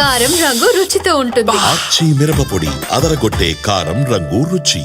కారం రంగు రుచితో ఉంటుంది. మిరప మిరపపొడి అదరగొట్టే కారం రంగు రుచి.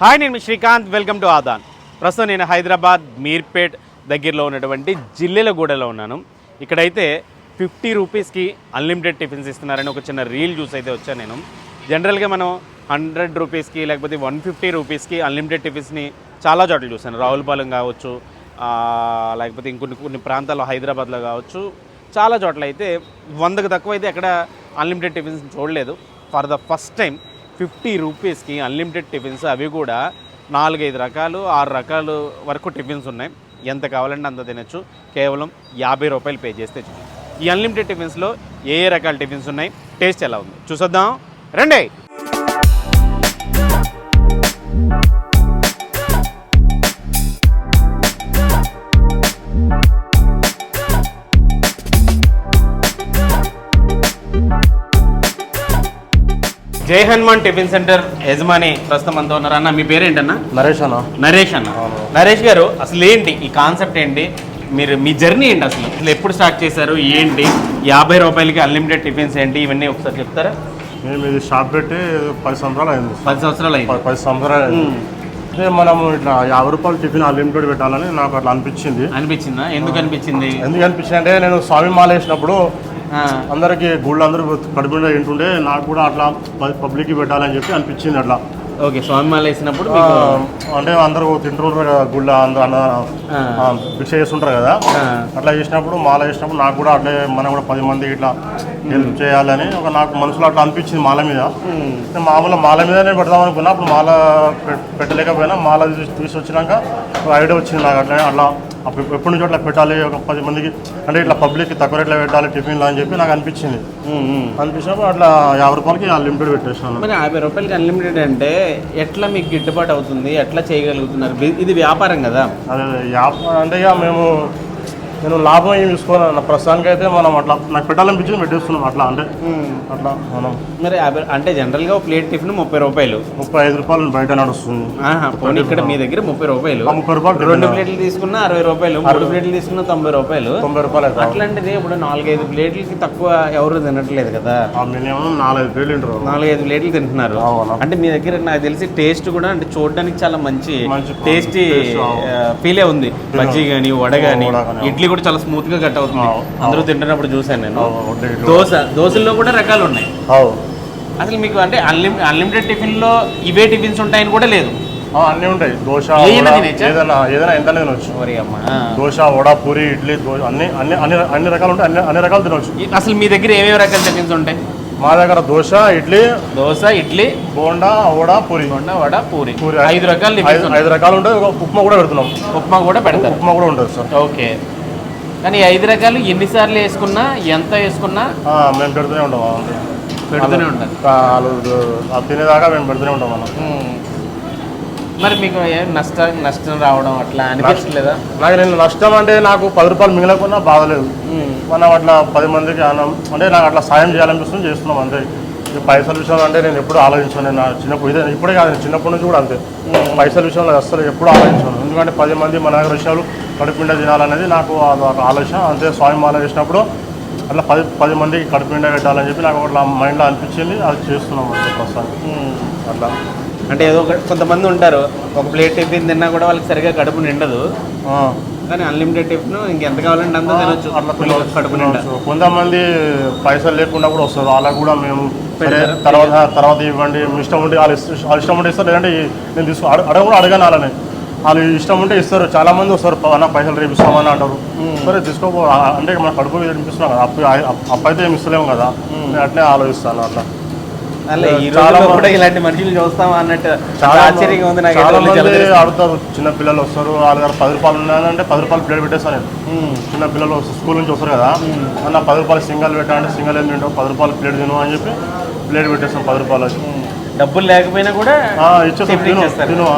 హాయ్ నేను శ్రీకాంత్. Welcome to Aadan. ప్రస్తుతం నేను హైదరాబాద్ మీర్పేట్ దగ్గరలో ఉన్నటువంటి జిల్లెలగూడలో ఉన్నాను. ఇక్కడైతే ఫిఫ్టీ రూపీస్కి అన్లిమిటెడ్ టిఫిన్స్ ఇస్తున్నారని ఒక చిన్న రీల్ జ్యూస్ అయితే వచ్చాను నేను. జనరల్గా మనం హండ్రెడ్ రూపీస్కి లేకపోతే వన్ ఫిఫ్టీ రూపీస్కి అన్లిమిటెడ్ టిఫిన్స్ని చాలా చోట్ల చూశాను రావులపాలెం కావచ్చు లేకపోతే ఇంకొన్ని కొన్ని ప్రాంతాల్లో హైదరాబాద్లో కావచ్చు. చాలా చోట్ల అయితే వందకు తక్కువ అయితే ఎక్కడ అన్లిమిటెడ్ టిఫిన్స్ చూడలేదు. For the first time fifty రూపీస్కి అన్లిమిటెడ్ టిఫిన్స్ అవి కూడా నాలుగైదు రకాలు ఆరు రకాలు వరకు టిఫిన్స్ ఉన్నాయి. ఎంత కావాలంటే అంత తినచ్చు. కేవలం యాభై రూపాయలు పే చేస్తే ఈ అన్లిమిటెడ్ టిఫిన్స్లో ఏ ఏ రకాల టిఫిన్స్ ఉన్నాయి? టేస్ట్ ఎలా ఉంది? చూసొద్దాం. రండి. జై హనుమాన్ టిఫిన్ సెంటర్ యజమాని ప్రస్తుతం అంతా ఉన్నారు. అన్న మీ పేరేంటన్నా? నరేష్ అన్న. నరేష్ అన్న. నరేష్ గారు అసలు ఏంటి ఈ కాన్సెప్ట్ ఏంటి? మీరు మీ జర్నీ ఏంటి అసలు? అసలు ఎప్పుడు స్టార్ట్ చేశారు? ఏంటి? యాభై రూపాయలకి అన్లిమిటెడ్ టిఫిన్స్ ఏంటి? ఇవన్నీ ఒకసారి చెప్తారా? మేము ఇది షాప్ పెట్టి పది సంవత్సరాలు అయింది. పది సంవత్సరాలు అయింది. పది సంవత్సరాలు అయింది. అంటే మనం ఇట్లా యాభై రూపాయలు టిఫిన్ అన్లిమిటెడ్ పెట్టాలని నాకు అట్లా అనిపించింది. అనిపించిందా? ఎందుకు అనిపించింది? ఎందుకు అనిపించింది అంటే నేను స్వామి మాల వేసినప్పుడు అందరికి గుళ్ళు అందరూ కడుపు నిండా తింటుండే నాకు కూడా అట్లా పబ్లిక్కి పెట్టాలని చెప్పి అనిపించింది అట్లా. ఓకే స్వామి మాల వేసినప్పుడు అంటే అందరూ తింటుంటారు కదా గుళ్ళ భిక్ష చేస్తుంటారు కదా. అట్లా చేసినప్పుడు మాల వేసినప్పుడు నాకు కూడా అట్లే మనం కూడా పది మంది ఇట్లా హెల్ప్ చేయాలని ఒక నాకు మనసులో అట్లా అనిపించింది మాల మీద. నేను మామూలుగా మాల మీదనే పెడదాం అనుకున్నా అప్పుడు మాల పెట్- పెట్టలేకపోయినా మాల తీసి తీసుకొచ్చినాక ఒక ఐడియా వచ్చింది నాకు అట్లా అట్లా. ఎప్పటి నుంచి అట్లా పెట్టాలి ఒక పది మందికి. అంటే ఇట్లా పబ్లిక్ తక్కువ రేట్లో పెట్టాలి టిఫిన్లు అని చెప్పి నాకు అనిపించింది. అనిపించినప్పుడు అట్లా యాభై రూపాయలకి అన్లిమిటెడ్ పెట్టేసాను. మరి యాభై రూపాయలకి అన్లిమిటెడ్ అంటే ఎట్లా మీకు గిట్టుబాటు అవుతుంది? ఎట్లా చేయగలుగుతున్నారు? ఇది వ్యాపారం కదా. అదే వ్యాపారం అంటే ఇక మేము నేను లాభం ఏమి తీసుకోను ప్రస్తుతానికి అయితే మనం అట్లా నాకు పెట్టాలనిపించింది పెట్టేస్తున్నాం అట్లా అంటే అట్లా మనం. మరి యాభై అంటే జనరల్గా ఒక ప్లేట్ టిఫిన్ ముప్పై రూపాయలు. ముప్పై ఐదు రూపాయలు బయట నడుస్తుంది. పోనీ ఇక్కడ మీ దగ్గర ముప్పై రూపాయలు. ముప్పై రూపాయలు రెండు. ప్లేట్లు తీసుకున్నా అరవై రూపాయలు మూడు ప్లేట్లు తీసుకున్నా తొంభై రూపాయలు. తొంభై రూపాయలు. అట్లాంటిది ఇప్పుడు నాలుగైదు ప్లేట్లకి తక్కువ ఎవరు తినట్లేదు కదా. మినిమం నాలుగైదు వేలు తింటారు. నాలుగైదు ప్లేట్లు తింటున్నారు. అంటే మీ దగ్గర నాకు తెలిసి టేస్ట్ కూడా అంటే చూడడానికి చాలా మంచి టేస్టీ. ఫీలే ఉంది. బజ్జీ కానీ వడ కానీ గానీ, ఇడ్లీ కూడా చాలా స్మూత్గా కట్ అవుతుంది. అందరూ తింటున్నప్పుడు చూశాను నేను. దోశ దోశల్లో కూడా రకాలు ఉన్నాయి. అసలు మీకు అంటే అన్లిమి అన్లిమిటెడ్ టిఫిన్లో ఇవే టిఫిన్స్ ఉంటాయని కూడా లేదు. అన్నీ ఉంటాయి. దోశ ఏదైనా? ఏదైనా ఎంత తినొచ్చు. దోశ వడ పూరి ఇడ్లీ దోశ అన్ని అన్ని అన్ని అన్ని రకాలు ఉంటాయి. అన్ని అన్ని రకాలు తినొచ్చు. అసలు మీ దగ్గర ఏమేమి రకాల టిఫిన్స్ ఉంటాయి? మా దగ్గర దోశ ఇడ్లీ దోశ ఇడ్లీ బోండా వడ పూరి. బొండ వడ పూరి. పూరి ఐదు రకాల ఐదు రకాలు ఉంటాయి. ఉప్మా కూడా పెడుతున్నాం. ఉప్మా కూడా పెడతారు. ఉప్మా కూడా ఉంటుంది సార్. ఓకే. కానీ ఐదు రకాలు ఎన్నిసార్లు వేసుకున్నా ఎంత వేసుకున్నా మేము పెడుతూనే ఉంటాం. పెడుతూనే వాళ్ళు ఆ తినేదాకా మేము పెడుతూనే ఉంటాం మనం. మరి మీకు నష్టం నష్టం రావడం అట్లా అనిపించలేదా నాకు నేను నష్టం అంటే నాకు పది రూపాయలు మిగిలకున్నా బాధలేదు మనం అట్లా పది మందికి అన్నం అంటే నాకు అట్లా సాయం చేయాలనిపిస్తుంది చేస్తున్నాం అంతే. పైసల విషయంలో అంటే నేను ఎప్పుడు ఆలోచించాను నేను నా చిన్నప్పుడు ఇదే ఇప్పుడే కాదు నేను చిన్నప్పటి నుంచి కూడా అంతే. పైసల విషయంలో అసలు ఎప్పుడు ఆలోచించాను ఎందుకంటే పది మంది మన దగ్గర విషయాలు కడుపుండ తినాలనేది నాకు అదొక ఆలోచన. అంతే స్వామి మాల చేసినప్పుడు అట్లా పది పది మందికి కడుపుండ పెట్టాలని చెప్పి నాకు అట్లా మైండ్లో అనిపించింది. అది చేస్తున్నాం ప్రస్తుతానికి. అట్లా. అంటే ఏదో ఒక కొంతమంది ఉంటారు. ఒక ప్లేట్ టిఫిన్ తిన్నా కూడా వాళ్ళకి సరిగా కడుపు నిండదు. కానీ అన్లిమిటెడ్ టిఫిన్ ఇంకెంత కావాలంటే అంత తినొచ్చు. కడుపు నిండా. తినవచ్చు. కొంతమంది పైసలు లేకుండా కూడా వస్తారు. అలా కూడా మేము సరే? తర్వాత తర్వాత ఇవ్వండి. మీ ఇష్టం ఉండి వాళ్ళ ఇష్టం వాళ్ళ ఇష్టం ఉంటే ఇస్తారు. లేదంటే నేను తీసుకో అడ- అడగ కూడా అడగాను అలానే వాళ్ళు ఇష్టం ఉంటే ఇస్తారు. చాలా మంది వస్తారు. అన్న పైసలు రేపు ఇస్తామని అంటారు. సరే తీసుకోపో. అంటే మన కడుపు తినిపిస్తున్నాం కదా? అప్పు అప్పు అయితే ఏమి ఇస్తలేము కదా? అట్లే ఆలోచిస్తాను అట్లా. కూడా ఇలాంటి మనుషులు చూస్తామా అన్నట్టు చాలా ఆశ్చర్యంగా ఉంది నాకు. ఆడుతారు. చిన్న పిల్లలు వస్తారు. వాళ్ళ దగ్గర పది రూపాయలు ఉన్నాయంటే పది రూపాయలు ప్లేట్ పెట్టేస్తాను నేను. చిన్న పిల్లలు వస్తారు, స్కూల్ నుంచి వస్తారు కదా. అన్న పది రూపాయలు సింగల్ పెట్టాలంటే సింగల్ ఏం తింటావు? పది రూపాయలు ప్లేట్ తిను అని చెప్పి ప్లేట్ పెట్టేస్తాం పది రూపాయలు డబ్బులు లేకపోయినా కూడా ఇచ్చేస్తాం. టిఫిన్ తిను.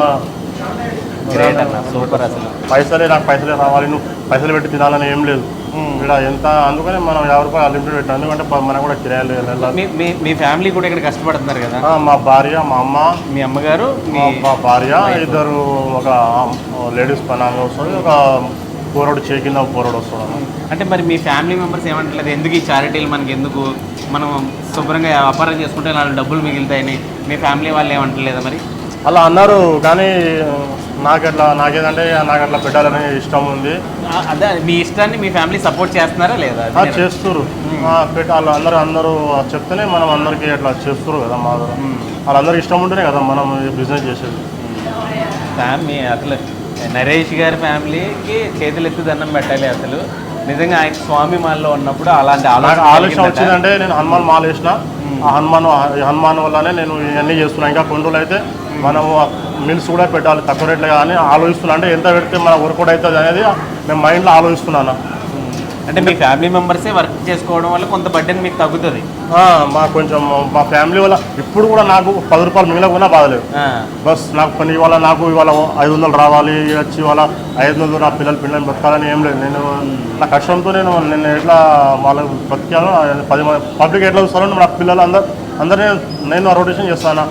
గ్రేట్ అన్న. సూపర్ అసలు. పైసలే నాకు పైసలే రావాలి నువ్వు పైసలు పెట్టి తినాలని ఏం లేదు. ఇక్కడ ఎంత అందుకని మనం యాభై రూపాయలు అన్లిమిటెడ్ పెట్టాం. ఎందుకంటే మనకు కూడా కిరాయిలు వెళ్ళాలి. మీ మీ ఫ్యామిలీ కూడా ఇక్కడ కష్టపడుతున్నారు కదా? మా భార్య మా అమ్మ మీ అమ్మగారు మీ భార్య ఇద్దరు ఒక లేడీస్ పని ఆమె వస్తుంది ఒక పోరోడు చేయి కింద పోరోడు వస్తున్నాను అంటే మరి మీ ఫ్యామిలీ మెంబర్స్ ఏమంటలేదు? ఎందుకు ఈ చారిటీలు మనకి ఎందుకు? మనం శుభ్రంగా వ్యాపారం చేసుకుంటే నాలుగు డబ్బులు మిగులుతాయని మీ ఫ్యామిలీ వాళ్ళు ఏమంటలేదా మరి? అలా అన్నారు కానీ నాకెట్లా నాకేదంటే నాకు అట్లా పెట్టాలని ఇష్టం ఉంది. అదే మీ ఇష్టాన్ని మీ ఫ్యామిలీ సపోర్ట్ చేస్తున్నారా లేదా? ఆ, పెట్టాలి అందరూ అందరూ చెప్తేనే మనం అందరికీ అట్లా చేస్తుర్రు కదా మా వాళ్ళందరూ ఇష్టం ఉంటేనే కదా మనం బిజినెస్ చేసేది. ఫ్యామిలీ అసలు నరేష్ గారి ఫ్యామిలీకి చేతులు ఎత్తి దండం పెట్టాలి అసలు. నిజంగా ఆయన స్వామి మాల్లో ఉన్నప్పుడు అలాంటి నాకు ఆలోచన. వచ్చిందంటే నేను హనుమాన్ మాల వేసిన హనుమాన్ హనుమాన్ వల్లనే నేను ఇవన్నీ చేస్తున్నా. ఇంకా కొన్ని రోజులు అయితే మనము మిల్స్ కూడా పెట్టాలి తక్కువ రేట్లో కానీ ఆలోచిస్తున్నా. అంటే ఎంత పెడితే మన వర్కౌట్ అవుతుంది అనేది నేను మైండ్లో ఆలోచిస్తున్నాను అంటే మీ ఫ్యామిలీ మెంబర్సే వర్క్ చేసుకోవడం వల్ల కొంత బడ్డెన్ మీకు తగ్గుతుంది? మా కొంచెం మా ఫ్యామిలీ వల్ల ఇప్పుడు కూడా నాకు పది రూపాయలు మిగిలకుండా బాధలేదు బస్ నాకు పని ఇవాళ నాకు ఇవాళ ఐదు వందలు రావాలి వచ్చి ఇవాళ ఐదు వందలు నా పిల్లలు పిల్లలు బతకాలని ఏం లేదు. నేను నా కష్టంతో నేను నేను ఎట్లా వాళ్ళకి బతికాను పది మంది పబ్లిక్ ఎట్లా చూస్తారో నా పిల్లలు అందరు అందరినీ నేను రొటేషన్ చేస్తాను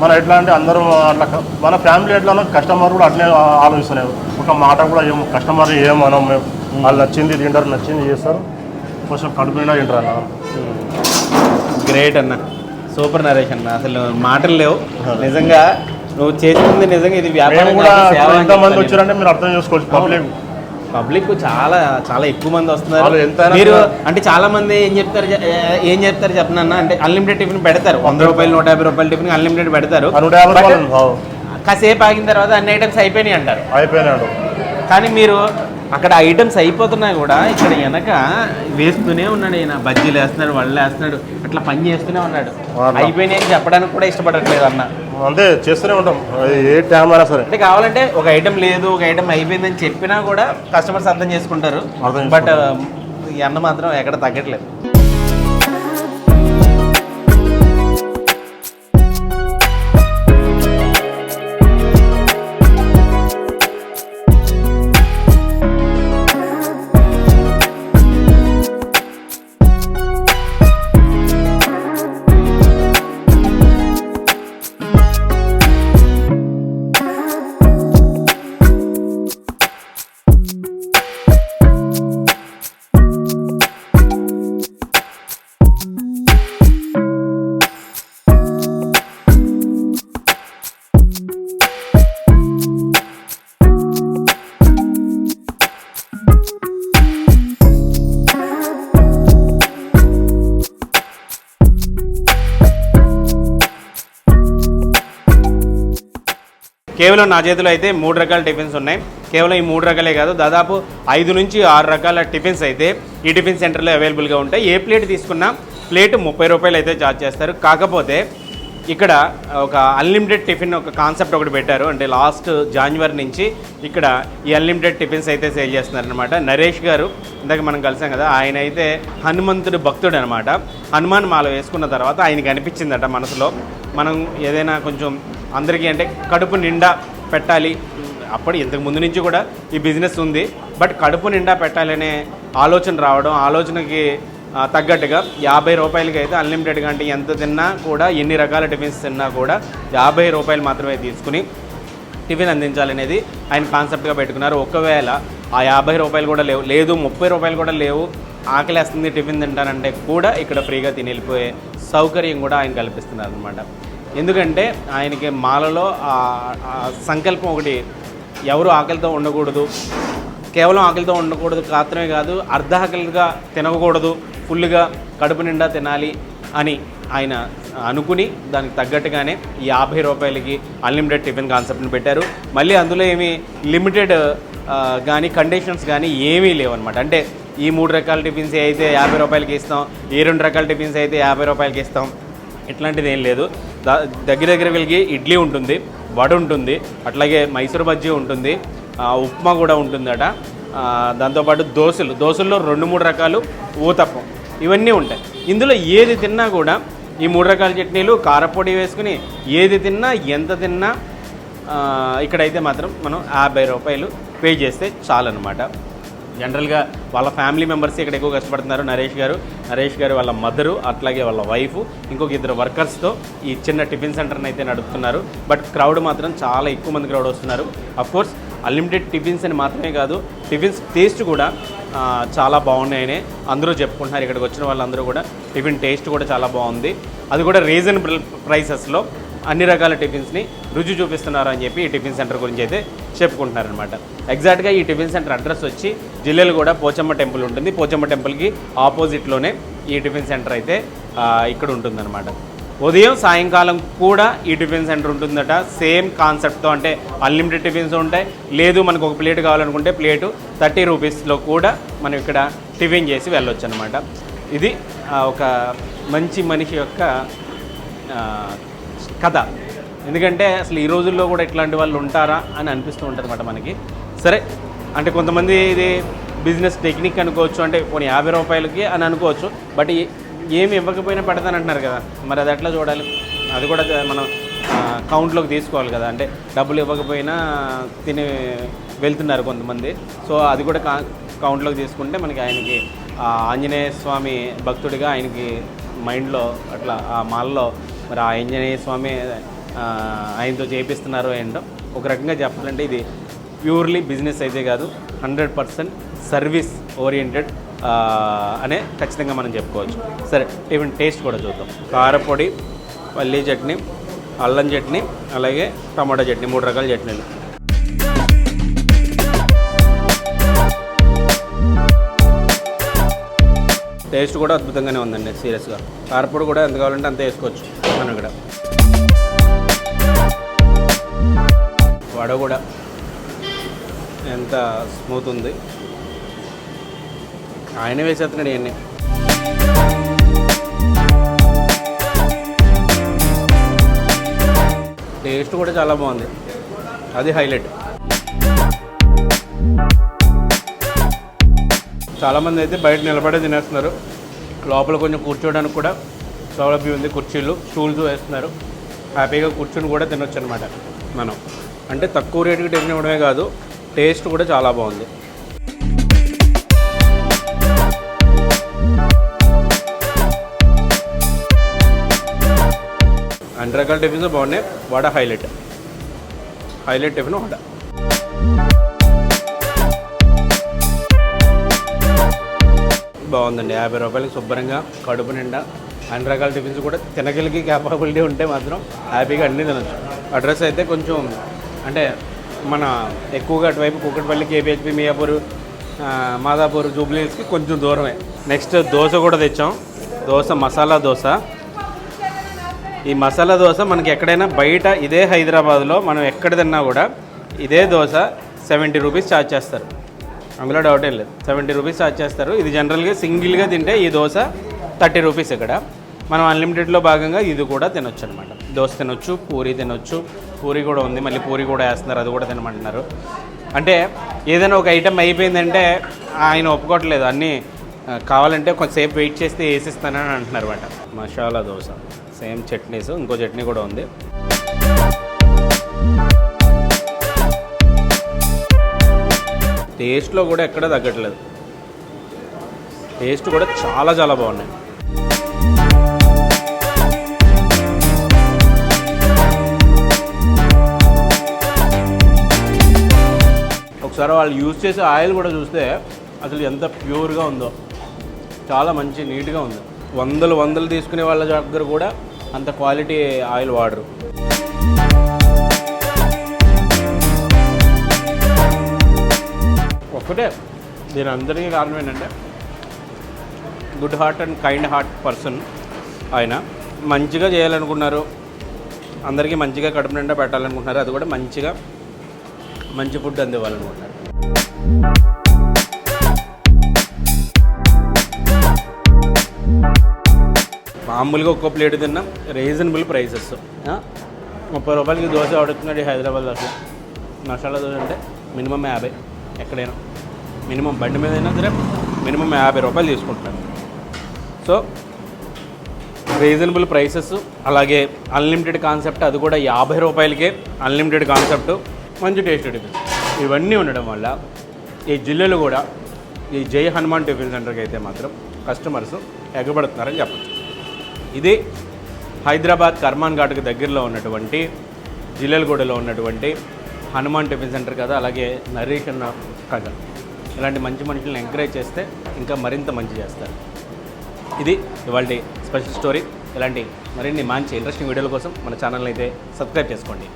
మన ఎట్లా అంటే అందరూ అట్లా మన ఫ్యామిలీ ఎట్లానో కస్టమర్ కూడా అట్లే ఆలోచిస్తున్నారు ఒక మాట కూడా ఏం కస్టమర్ ఏమనం మేము వాళ్ళు నచ్చింది తింటారు నచ్చింది చేస్తారు. కొంచెం కడుపు నిండా తింటారు అన్న. గ్రేట్ అన్న. సూపర్ నరేష్ అన్న. అసలు మాటలు లేవు. నిజంగా నువ్వు చేస్తుంది నిజంగా ఇది వ్యాపారం కూడా ఎంతమంది వచ్చారంటే మీరు అర్థం చేసుకోవచ్చు. పబ్లిక్ పబ్లిక్ చాలా చాలా ఎక్కువ మంది వస్తున్నారు. మీరు అంటే చాలా మంది ఏం చెప్తారు ఏ- చెప్తారు చెప్పనన్నా అంటే అన్లిమిటెడ్ టిఫిన్ పెడతారు. వంద రూపాయలు నూట యాభై రూపాయల టిఫిన్ అన్లిమిటెడ్ పెడతారు. కాసేపు ఆగిన తర్వాత అన్ని ఐటమ్స్ అయిపోయినాయి అంటారు. అయిపోయినాడు కానీ మీరు అక్కడ ఐటమ్స్ అయిపోతున్నా కూడా ఇక్కడ వెనక వేస్తూనే ఉన్నాడు ఈయన. బజ్జీలు వేస్తున్నాడు వాళ్ళు వేస్తున్నాడు. అట్లా పని చేస్తూనే ఉన్నాడు. అయిపోయినాయి అని చెప్పడానికి కూడా ఇష్టపడట్లేదు అన్న. అంతే చేస్తూనే ఉంటాం. ఏ టైం అయినా సరే. అంటే కావాలంటే ఒక ఐటమ్ లేదు ఒక ఐటమ్ అయిపోయిందని చెప్పినా కూడా కస్టమర్స్ అర్థం చేసుకుంటారు. అర్థం బట్ ఈ అన్న మాత్రం ఎక్కడ తగ్గట్లేదు. కేవలం నా చేతిలో అయితే మూడు రకాల టిఫిన్స్ ఉన్నాయి. కేవలం ఈ మూడు రకాలే కాదు దాదాపు ఐదు నుంచి ఆరు రకాల టిఫిన్స్ అయితే ఈ టిఫిన్ సెంటర్లో అవైలబుల్గా ఉంటాయి. ఏ ప్లేట్ తీసుకున్నా ప్లేట్ ముప్పై రూపాయలు అయితే ఛార్జ్ చేస్తారు. కాకపోతే ఇక్కడ ఒక అన్లిమిటెడ్ టిఫిన్ ఒక కాన్సెప్ట్ ఒకటి పెట్టారు. అంటే లాస్ట్ జాన్వరి నుంచి ఇక్కడ ఈ అన్లిమిటెడ్ టిఫిన్స్ అయితే సేల్ చేస్తున్నారు అనమాట నరేష్ గారు ఇందాక మనం కలిసాం కదా ఆయన అయితే హనుమంతుడు భక్తుడు అనమాట హనుమాన్ మాల వేసుకున్న తర్వాత ఆయనకి అనిపించిందట మనసులో మనం ఏదైనా కొంచెం అందరికీ అంటే కడుపు నిండా పెట్టాలి. అప్పుడు ఇంతకు ముందు నుంచి కూడా ఈ బిజినెస్ ఉంది. బట్ కడుపు నిండా పెట్టాలనే ఆలోచన రావడం ఆలోచనకి తగ్గట్టుగా యాభై రూపాయలకి అయితే అన్లిమిటెడ్గా అంటే ఎంత తిన్నా కూడా ఎన్ని రకాల టిఫిన్స్ తిన్నా కూడా యాభై రూపాయలు మాత్రమే తీసుకుని టిఫిన్ అందించాలనేది ఆయన కాన్సెప్ట్గా పెట్టుకున్నారు. ఒకవేళ ఆ యాభై రూపాయలు కూడా లేవు లేదు ముప్పై రూపాయలు కూడా లేవు ఆకలేస్తుంది టిఫిన్ తింటానంటే కూడా ఇక్కడ ఫ్రీగా తిని వెళ్ళిపోయే సౌకర్యం కూడా ఆయన కల్పిస్తున్నారు అనమాట ఎందుకంటే ఆయనకి మాలలో సంకల్పం ఒకటి ఎవరు ఆకలితో ఉండకూడదు కేవలం ఆకలితో ఉండకూడదు మాత్రమే కాదు అర్ధ ఆకలిగా తినకూడదు ఫుల్గా కడుపు నిండా తినాలి అని ఆయన అనుకుని దానికి తగ్గట్టుగానే యాభై రూపాయలకి అన్లిమిటెడ్ టిఫిన్ కాన్సెప్ట్ని పెట్టారు. మళ్ళీ అందులో ఏమి లిమిటెడ్ కానీ కండిషన్స్ కానీ ఏమీ లేవన్నమాట. అంటే ఈ మూడు రకాల టిఫిన్స్ అయితే యాభై రూపాయలకి ఇస్తాం ఈ రెండు రకాల టిఫిన్స్ అయితే యాభై రూపాయలకి ఇస్తాం ఇట్లాంటిది ఏం లేదు. దగ్గర దగ్గర వెళ్ళి ఇడ్లీ ఉంటుంది వడ ఉంటుంది అట్లాగే మైసూర్ బజ్జీ ఉంటుంది ఉప్మా కూడా ఉంటుందట. దాంతోపాటు దోశలు దోశల్లో రెండు మూడు రకాలు ఊతప్పం ఇవన్నీ ఉంటాయి. ఇందులో ఏది తిన్నా కూడా ఈ మూడు రకాల చట్నీలు కారపొడి వేసుకుని ఏది తిన్నా ఎంత తిన్నా ఇక్కడైతే మాత్రం మనం యాభై రూపాయలు పే చేస్తే చాలన్నమాట. జనరల్గా వాళ్ళ ఫ్యామిలీ మెంబర్స్ ఇక్కడ ఎక్కువ కష్టపడుతున్నారు. నరేష్ గారు నరేష్ గారు వాళ్ళ మదరు అట్లాగే వాళ్ళ వైఫ్ ఇంకొక ఇద్దరు వర్కర్స్తో ఈ చిన్న టిఫిన్ సెంటర్ని అయితే నడుపుతున్నారు. బట్ క్రౌడ్ మాత్రం చాలా ఎక్కువ మంది క్రౌడ్ వస్తున్నారు. కోర్స్ అన్లిమిటెడ్ టిఫిన్స్ అని మాత్రమే కాదు టిఫిన్స్ టేస్ట్ కూడా చాలా బాగున్నాయని అందరూ చెప్పుకుంటున్నారు. ఇక్కడికి వచ్చిన వాళ్ళందరూ కూడా టిఫిన్ టేస్ట్ కూడా చాలా బాగుంది. అది కూడా రీజనబుల్ ప్రైసెస్లో. అన్ని రకాల టిఫిన్స్ని రుచి చూపిస్తున్నారు అని చెప్పి ఈ టిఫిన్ సెంటర్ గురించి అయితే చెప్పుకుంటున్నారనమాట ఎగ్జాక్ట్గా ఈ టిఫిన్ సెంటర్ అడ్రస్ వచ్చి జిల్లాలో కూడా పోచమ్మ టెంపుల్ ఉంటుంది. పోచమ్మ టెంపుల్కి ఆపోజిట్లోనే ఈ టిఫిన్ సెంటర్ అయితే ఇక్కడ ఉంటుందన్నమాట. ఉదయం సాయంకాలం కూడా ఈ టిఫిన్ సెంటర్ ఉంటుందట. సేమ్ కాన్సెప్ట్తో అంటే అన్లిమిటెడ్ టిఫిన్స్ ఉంటాయి. లేదు మనకు ఒక ప్లేట్ కావాలనుకుంటే ప్లేటు థర్టీ రూపీస్లో కూడా మనం ఇక్కడ టిఫిన్ చేసి వెళ్ళొచ్చు అనమాట ఇది ఒక మంచి మనిషి యొక్క కథ. ఎందుకంటే అసలు ఈ రోజుల్లో కూడా ఇట్లాంటి వాళ్ళు ఉంటారా అని అనిపిస్తూ ఉంటుంది అనమాట మనకి. సరే అంటే కొంతమంది ఇది బిజినెస్ టెక్నిక్ అనుకోవచ్చు అంటే కొన్ని యాభై రూపాయలకి అని అనుకోవచ్చు బట్ ఏమి ఇవ్వకపోయినా పెడతానంటున్నారు కదా. మరి అది ఎట్లా చూడాలి? అది కూడా మనం కౌంట్లోకి తీసుకోవాలి కదా. అంటే డబ్బులు ఇవ్వకపోయినా తిని వెళ్తున్నారు కొంతమంది. సో అది కూడా కా కౌంట్లోకి తీసుకుంటే మనకి ఆయనకి ఆంజనేయ స్వామి భక్తుడిగా ఆయనకి మైండ్లో అట్లా ఆ మాల్లో మరి ఆ ఆంజనేయ స్వామి ఆయనతో చేపిస్తున్నారు ఏంటో ఒక రకంగా చెప్పాలంటే ఇది ప్యూర్లీ బిజినెస్ అయితే కాదు హండ్రెడ్ పర్సెంట్ సర్వీస్ ఓరియంటెడ్ అనే ఖచ్చితంగా మనం చెప్పుకోవచ్చు. సరే ఈవెన్ టేస్ట్ కూడా చూద్దాం. కారపొడి పల్లీ చట్నీ అల్లం చట్నీ అలాగే టమాటా చట్నీ మూడు రకాల చట్నీలు. టేస్ట్ కూడా అద్భుతంగానే ఉందండి సీరియస్గా. కారపొడి కూడా ఎంత కావాలంటే అంత వేసుకోవచ్చు. మనం ఇక్కడ వడ కూడా ఎంత స్మూత్ ఉంది. ఆయన వేసేస్తున్నాడు ఇవన్నీ టేస్ట్ కూడా చాలా బాగుంది. అది హైలైట్. చాలామంది అయితే బయట నిలబడే తినేస్తున్నారు. లోపల కొంచెం కూర్చోవడానికి కూడా సౌలభ్యం ఉంది కుర్చీలు స్టూల్స్ వేస్తున్నారు. హ్యాపీగా కూర్చొని కూడా తినొచ్చు అనమాట మనం. అంటే తక్కువ రేటుకి టిఫిన్ ఇవ్వడమే కాదు టేస్ట్ కూడా చాలా బాగుంది. అన్ని రకాల టిఫిన్స్ బాగున్నాయి vada highlight. Highlight tiffin vada. బాగుందండి యాభై రూపాయలకి శుభ్రంగా కడుపు నిండా అన్ని రకాల టిఫిన్స్ కూడా తినగలిగి క్యాపబిలిటీ ఉంటే మాత్రం హ్యాపీగా అన్నీ తినొచ్చు. అడ్రస్ అయితే కొంచెం అంటే మన ఎక్కువగా అటువైపు కుక్కటిపల్లి కేపీహెచ్పి మియాపూర్ మాదాపూర్ జూబ్లీస్కి కొంచెం దూరమే. నెక్స్ట్ దోశ కూడా తెచ్చాం. దోశ మసాలా దోశ. ఈ మసాలా దోశ మనకి ఎక్కడైనా బయట ఇదే హైదరాబాద్లో మనం ఎక్కడ తిన్నా కూడా ఇదే దోశ సెవెంటీ రూపీస్ ఛార్జ్ చేస్తారు. అందులో డౌట్ ఏం లేదు. సెవెంటీ రూపీస్ ఛార్జ్ చేస్తారు. ఇది జనరల్గా సింగిల్గా తింటే ఈ దోశ థర్టీ రూపీస్ ఇక్కడ. మనం అన్లిమిటెడ్లో భాగంగా ఇది కూడా తినొచ్చు అనమాట దోశ తినొచ్చు పూరి తినొచ్చు. పూరి కూడా ఉంది మళ్ళీ పూరి కూడా వేస్తున్నారు అది కూడా తినమంటున్నారు. అంటే ఏదైనా ఒక ఐటెం అయిపోయిందంటే ఆయన ఒప్పుకోవట్లేదు. అన్నీ కావాలంటే కొంతసేపు వెయిట్ చేస్తే వేసిస్తానని అంటున్నారు అనమాట మసాలా దోశ సేమ్ చట్నీస్ ఇంకో చట్నీ కూడా ఉంది. టేస్ట్లో కూడా ఎక్కడ తగ్గట్లేదు. టేస్ట్ కూడా చాలా చాలా బాగున్నాయి. ఒకసారి వాళ్ళు యూజ్ చేసే ఆయిల్ కూడా చూస్తే అసలు ఎంత ప్యూర్గా ఉందో. చాలా మంచి నీట్గా ఉంది. వందలు వందలు తీసుకునే వాళ్ళ దగ్గర కూడా అంత క్వాలిటీ ఆయిల్ వాడరు. ఒకటే దీని అందరికీ కారణం ఏంటంటే good heart and kind heart person ఆయన మంచిగా చేయాలనుకున్నారు. అందరికీ మంచిగా కడుపు నిండా పెట్టాలనుకుంటున్నారు. అది కూడా మంచిగా మంచి ఫుడ్ అందివ్వాలనుకుంటున్నారు. మామూలుగా ఒక్కో ప్లేట్ తిన్నాం. Reasonable prices. ముప్పై రూపాయలకి దోశ ఆడుతున్నాడు హైదరాబాద్ అసలు మసాలా దోశ అంటే మినిమం యాభై ఎక్కడైనా. మినిమం బండి మీద అయినా సరే మినిమం యాభై రూపాయలు తీసుకుంటున్నాను సో రీజనబుల్ ప్రైసెస్. అలాగే అన్లిమిటెడ్ కాన్సెప్ట్ అది కూడా యాభై రూపాయలకే అన్లిమిటెడ్ కాన్సెప్ట్. మంచి టేస్ట్ టిఫిన్ ఇవన్నీ ఉండడం వల్ల ఈ జిల్లాలో కూడా ఈ జై హనుమాన్ టిఫిన్ సెంటర్కి అయితే మాత్రం కస్టమర్స్ ఎగబడుతున్నారని చెప్పచ్చు. ఇది హైదరాబాద్ కర్మాన్ ఘాట్కి దగ్గరలో ఉన్నటువంటి జిల్లెలగూడలో ఉన్నటువంటి హనుమాన్ టిఫిన్ సెంటర్ కదా అలాగే నరేష్ అన్న కథ ఇలాంటి మంచి మనుషులను ఎంకరేజ్ చేస్తే ఇంకా మరింత మంచి చేస్తారు. ఇది ఇవాళ స్పెషల్ స్టోరీ. ఇలాంటి మరిన్ని మంచి ఇంట్రెస్టింగ్ వీడియోల కోసం మన ఛానల్ అయితే సబ్స్క్రైబ్ చేసుకోండి.